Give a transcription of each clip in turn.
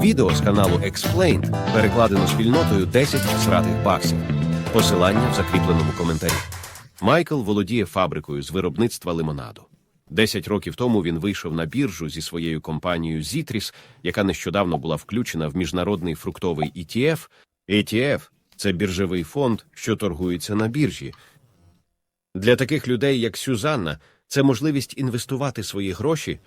Відео з каналу Explained перекладено спільнотою 10 всратих баксів. Посилання в закріпленому коментарі. Майкл володіє фабрикою з виробництва лимонаду. Десять років тому він вийшов на біржу зі своєю компанією Зітріс, яка нещодавно була включена в міжнародний фруктовий ETF. ETF – це біржовий фонд, що торгується на біржі. Для таких людей, як Сюзанна, це можливість інвестувати свої гроші.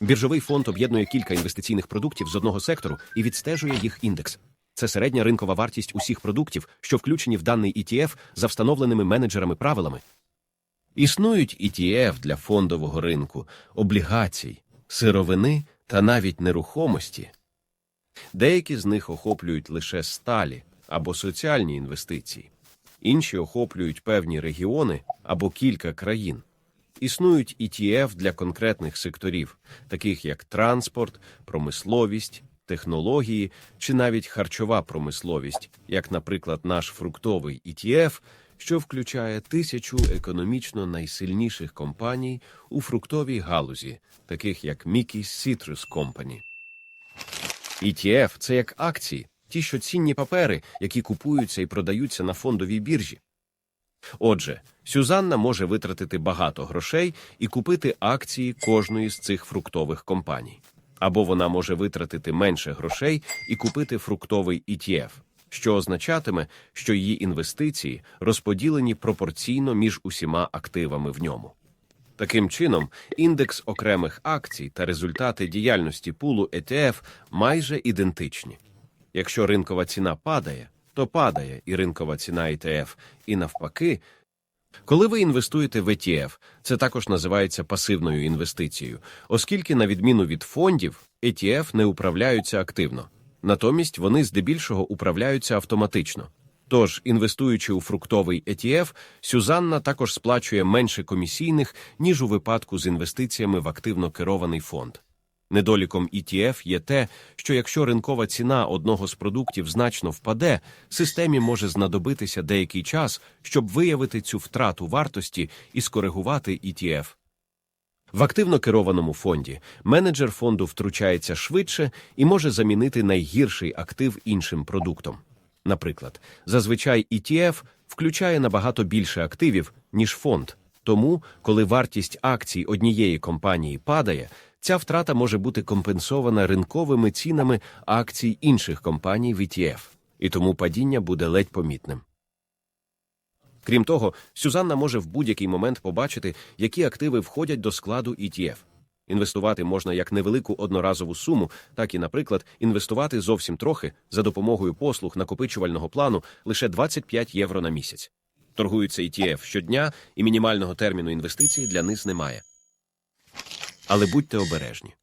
Біржовий фонд об'єднує кілька інвестиційних продуктів з одного сектору і відстежує їх індекс. Це середня ринкова вартість усіх продуктів, що включені в даний ETF за встановленими менеджерами правилами. Існують ETF для фондового ринку, облігацій, сировини та навіть нерухомості. Деякі з них охоплюють лише сталі або соціальні інвестиції, інші охоплюють певні регіони або кілька країн. Існують ETF для конкретних секторів, таких як транспорт, промисловість, технології чи навіть харчова промисловість, як, наприклад, наш фруктовий ETF, що включає тисячу економічно найсильніших компаній у фруктовій галузі, таких як Mickey's Citrus Company. ETF – це як акції, ті, що цінні папери, які купуються і продаються на фондовій біржі. Отже, Сюзанна може витратити багато грошей і купити акції кожної з цих фруктових компаній. Або вона може витратити менше грошей і купити фруктовий ETF, що означатиме, що її інвестиції розподілені пропорційно між усіма активами в ньому. Таким чином, індекс окремих акцій та результати діяльності пулу ETF майже ідентичні. Якщо ринкова ціна падає, то падає і ринкова ціна ETF, і навпаки. Коли ви інвестуєте в ETF, це також називається пасивною інвестицією, оскільки, на відміну від фондів, ETF не управляються активно. Натомість вони здебільшого управляються автоматично. Тож, інвестуючи у фруктовий ETF, Сюзанна також сплачує менше комісійних, ніж у випадку з інвестиціями в активно керований фонд. Недоліком ETF є те, що якщо ринкова ціна одного з продуктів значно впаде, системі може знадобитися деякий час, щоб виявити цю втрату вартості і скоригувати ETF. В активно керованому фонді менеджер фонду втручається швидше і може замінити найгірший актив іншим продуктом. Наприклад, зазвичай ETF включає набагато більше активів, ніж фонд. Тому, коли вартість акцій однієї компанії падає, ця втрата може бути компенсована ринковими цінами акцій інших компаній в ETF, і тому падіння буде ледь помітним. Крім того, Сюзанна може в будь-який момент побачити, які активи входять до складу ETF. Інвестувати можна як невелику одноразову суму, так і, наприклад, інвестувати зовсім трохи за допомогою послуг накопичувального плану лише 25 євро на місяць. Торгуються ETF щодня, і мінімального терміну інвестицій для них немає. Але будьте обережні.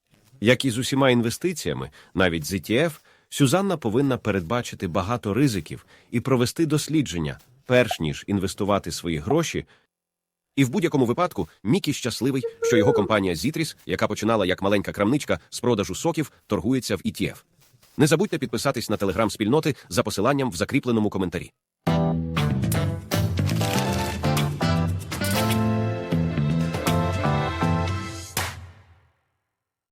Як і з усіма інвестиціями, навіть з ETF, Сюзанна повинна передбачити багато ризиків і провести дослідження, перш ніж інвестувати свої гроші. І в будь-якому випадку Мікі щасливий, що його компанія Зітріс, яка починала як маленька крамничка з продажу соків, торгується в ETF. Не забудьте підписатись на телеграм-спільноти за посиланням в закріпленому коментарі.